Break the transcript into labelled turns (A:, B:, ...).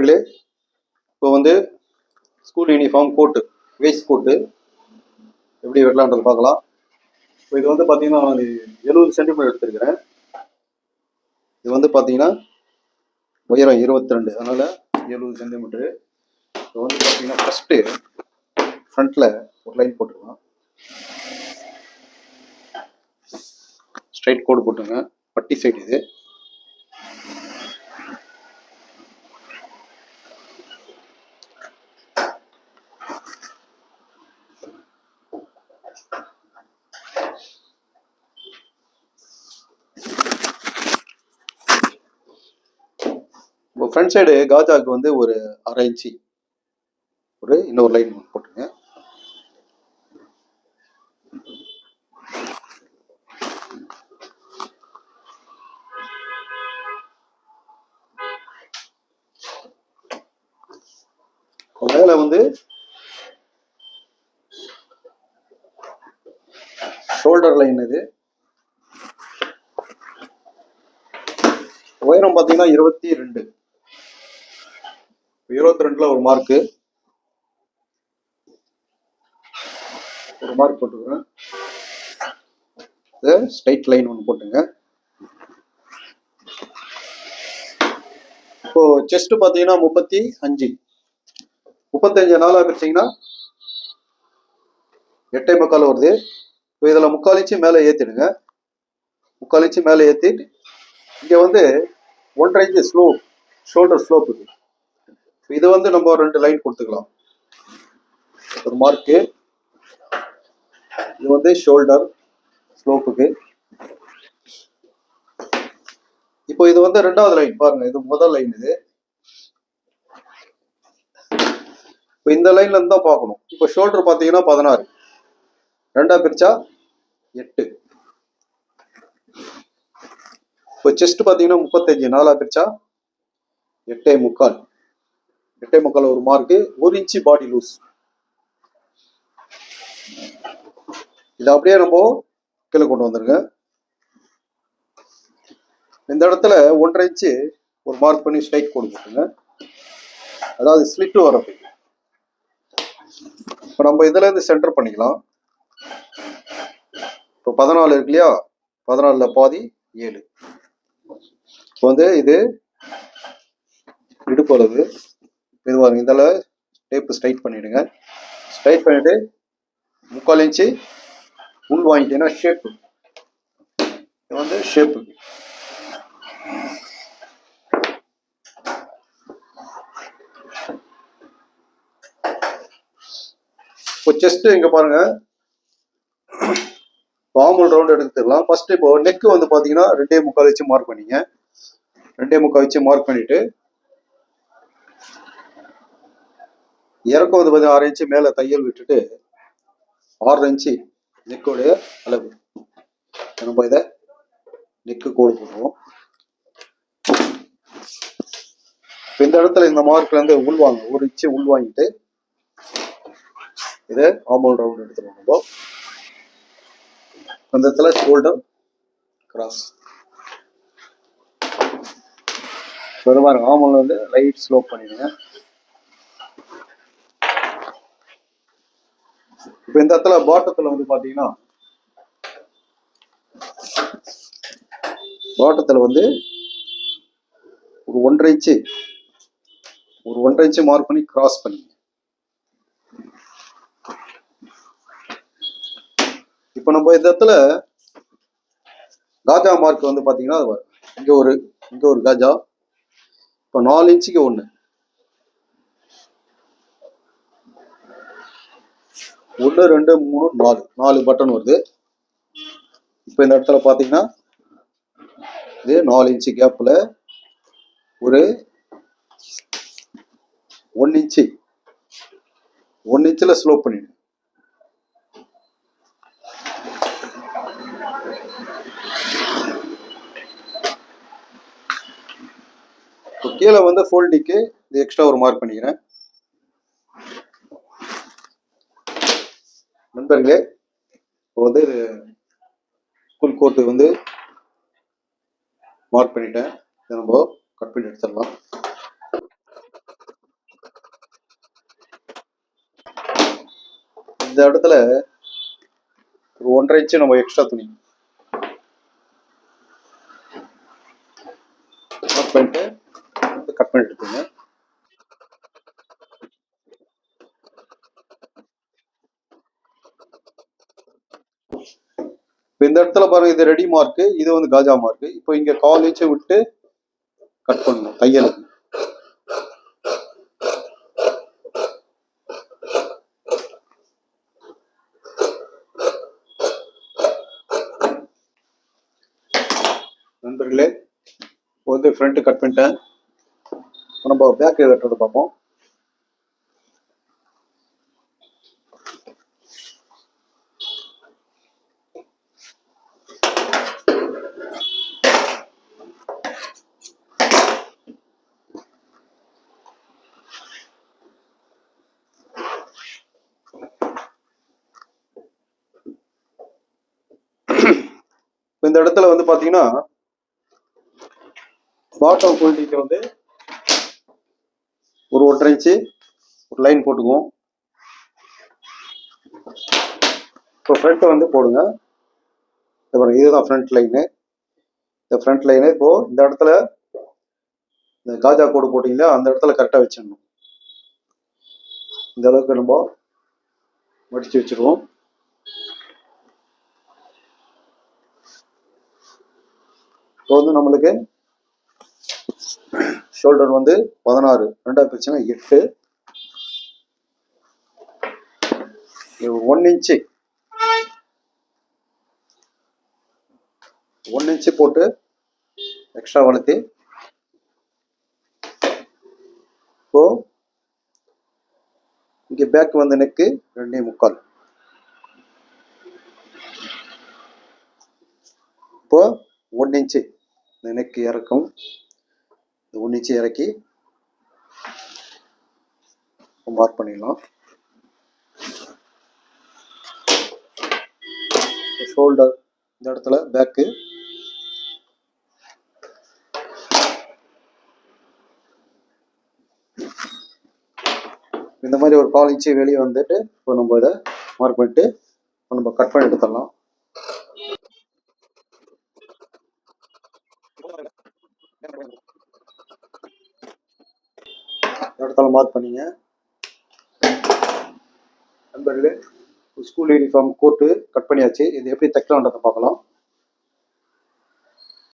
A: நண்பர்களே இப்போ வந்து school uniform coat waistcoat எப்படி வெட்டலான்றது பார்க்கலாம். இப்போ இது வந்து பார்த்தீங்கன்னா நான் எழுபது சென்டிமீட்டர் எடுத்திருக்கிறேன். இது வந்து பார்த்தீங்கன்னா உயரம் இருபத்தி ரெண்டு அதனால் எழுபது சென்டிமீட்டரு இப்போ வந்து பார்த்தீங்கன்னா ஃபஸ்ட்டு ஃப்ரண்ட்டில் ஒரு லைன் போட்டுக்கலாம். ஸ்ட்ரைட் கோடு போட்டுங்க. பட்டி சைடு இது. ஃப்ரண்ட் சைடு காஜாவுக்கு வந்து ஒரு அரை இன்ச்சு ஒரு இன்னொரு லைன் போட்டுருங்க. மேல வந்து ஷோல்டர் லைன் இது. உயரம் பார்த்தீங்கன்னா இருபத்தி ரெண்டு. இருபத்தி ரெண்டுல ஒரு மார்க்கு ஒரு மார்க் போட்டுக்கிறேன். இது ஸ்ட்ரைட் லைன் ஒன்று போட்டுங்க. இப்போ செஸ்ட் பார்த்தீங்கன்னா முப்பத்தி அஞ்சு. முப்பத்தஞ்சு நாளாக பிரிச்சிங்கன்னா எட்டை முக்கால் வருது. இப்போ இதில் முக்கால் இன்ச்சு மேலே ஏற்றிடுங்க முக்கால் இன்ச்சு மேலே ஏற்றிட்டு இங்கே வந்து ஒன்றரை இன்ச்சு ஸ்லோப் ஷோல்டர் ஸ்லோப் இருக்குது இது வந்து நம்ம ரெண்டு லைன் கொடுத்துக்கலாம். ஒரு மார்க்கு இது வந்து ஷோல்டர் ஸ்லோப்புக்கு இப்போ இது வந்து ரெண்டாவது லைன் பாருங்க இது முதல் லைன் இது. இப்போ இந்த லைன்ல இருந்து தான் பார்க்கணும். இப்போ ஷோல்டர் பார்த்தீங்கன்னா பதினாறு. ரெண்டா பிரிச்சா எட்டு. இப்போ செஸ்ட் பார்த்தீங்கன்னா முப்பத்தஞ்சு நாலா பிரிச்சா எட்டே முக்கால். எட்டே முக்கால் ஒரு மார்க்கு ஒரு இன்ச்சு பாடி லூஸ் இது அப்படியே நம்ம கீழே கொண்டு வந்துருங்க. இந்த இடத்துல ஒன்றரை இன்ச்சு ஒரு மார்க் பண்ணி ஸ்ட்ரைட் கொடுத்துருங்க அதாவது ஸ்லிட்டு வரப்போ இப்போ நம்ம இதுல இருந்து சென்டர் பண்ணிக்கலாம். இப்போ பதினாலு இருக்கு இல்லையா? பதினாலுல பாதி ஏழு. இப்போ வந்து இது இடுப்பளவு அளவு இந்த அளவு டேப்பு ஸ்ட்ரைட் பண்ணிவிடுங்க ஸ்ட்ரைட் பண்ணிவிட்டு முக்கால் இன்ச்சு உள் வாங்கிட்டீங்கன்னா ஷேப்பு இது வந்து ஷேப்பு இப்போ செஸ்ட்டு இங்கே பாருங்கள் பாம்பல் ரவுண்ட் எடுத்துக்கலாம் ஃபர்ஸ்ட் இப்போ நெக்கு வந்து பார்த்தீங்கன்னா ரெண்டே முக்கால் வச்சு மார்க் பண்ணிங்க. ரெண்டே முக்கால் வச்சு மார்க் பண்ணிட்டு இறக்குவது வந்து ஆறு இன்ச்சு மேலே தையல் விட்டுட்டு ஆறு இன்ச்சு நெக்குடைய அளவு. நம்ம இதை நெக்கு கோடு போடுவோம் இந்த இடத்துல இந்த மார்க்ல இருந்து உள்வாங்க ஒரு இன்ச்சு உள் வாங்கிட்டு இதை ஆமோல் ரவுண்ட் எடுத்துருவோம் நம்ம அந்த இடத்துல ஷோல்டர் கிராஸ் ஒரு பாருங்க வந்து லைட் ஸ்லோப் பண்ணிடுங்க. இப்போ இந்த இடத்துல பாட்டத்தில் வந்து பார்த்தீங்கன்னா பாட்டத்தில் வந்து ஒரு ஒன்றரை இன்ச்சு ஒரு ஒன்றரை இன்ச்சு மார்க் பண்ணி கிராஸ் பண்ணி இப்போ நம்ம இந்த இடத்துல காஜா மார்க் வந்து பார்த்தீங்கன்னா இங்க ஒரு இங்க ஒரு காஜா இப்போ நாலு இன்ச்சுக்கு ஒன்று ஒன்று ரெண்டு மூணு நாலு. நாலு பட்டன் வருது. இப்போ இந்த இடத்துல பார்த்தீங்கன்னா இது நாலு இன்ச்சு கேப்பில் ஒரு ஒன் இன்ச்சு ஒன் இன்ச்சில் ஸ்லோ பண்ணிடு இப்போ கீழே வந்து ஃபோல்டிக்கு இது எக்ஸ்ட்ரா ஒரு மார்க் பண்ணிக்கிறேன். நண்பர்களே இப்போ வந்து ஸ்கூல் கோர்ட்டு வந்து மார்க் பண்ணிட்டேன். இதை நம்ம கட் பண்ணி எடுத்துடலாம். இந்த இடத்துல ஒரு ஒன்றரை இன்ச்சு நம்ம எக்ஸ்ட்ரா துணி மார்க் பண்ணிட்டு கட் பண்ணிட்டு எடுத்துங்க இப்போ இந்த இடத்துல பாருங்க இது ரெடி மார்க்கு இது வந்து காஜா மார்க்கு இப்போ இங்க கால் விட்டு கட் பண்ணணும் தையலுக்கு நண்பர்களே இப்போ வந்து ஃப்ரண்ட்டு கட் பண்ணிட்டேன். நம்ம பேக் கட்டுறது பார்ப்போம் இப்போ இந்த இடத்துல வந்து பாத்தீங்கன்னா பாட்டம் குவாலிட்டிக்கு வந்து ஒரு ஒன்றரை இன்ச்சு ஒரு லைன் போட்டுக்குவோம். இப்போ ஃப்ரண்ட்டை வந்து போடுங்க. அப்புறம் இதுதான் ஃப்ரண்ட் லைனு இந்த ஃப்ரண்ட் லைனு இப்போ இந்த இடத்துல இந்த காஜா கோடு போட்டிங்களா அந்த இடத்துல கரெக்டாக வச்சிடணும். இந்த அளவுக்கு நம்ம மடிச்சு வச்சிருவோம். இப்போ வந்து நம்மளுக்கு ஷோல்டர் வந்து பதினாறு ரெண்டாவது பிரச்சனை எட்டு. ஒன் இன்ச்சு ஒன் இன்ச்சு போட்டு எக்ஸ்ட்ரா வளர்த்தி. இப்போ இங்கே பேக் வந்த நெக்கு ரெண்டே முக்கால். இப்போ ஒன் இன்ச்சு நினைக்கு இறக்கும். இந்த இறக்கி மார்க் பண்ணிடலாம். ஷோல்டர் இந்த இடத்துல பேக்கு இந்த மாதிரி ஒரு கால் இன்ச்சு வெளியே வந்துட்டு இப்போ நம்ம இதை மார்க் பண்ணிட்டு நம்ம கட் பண்ணி எடுத்துடலாம். இந்த மார்க் பண்ணீங்க. நண்பர்களே ஸ்கூல் யூனிஃபார்ம் கோட்டு கட் பண்ணியாச்சு. இது எப்படி தைக்கலான்றதை பார்க்கலாம்.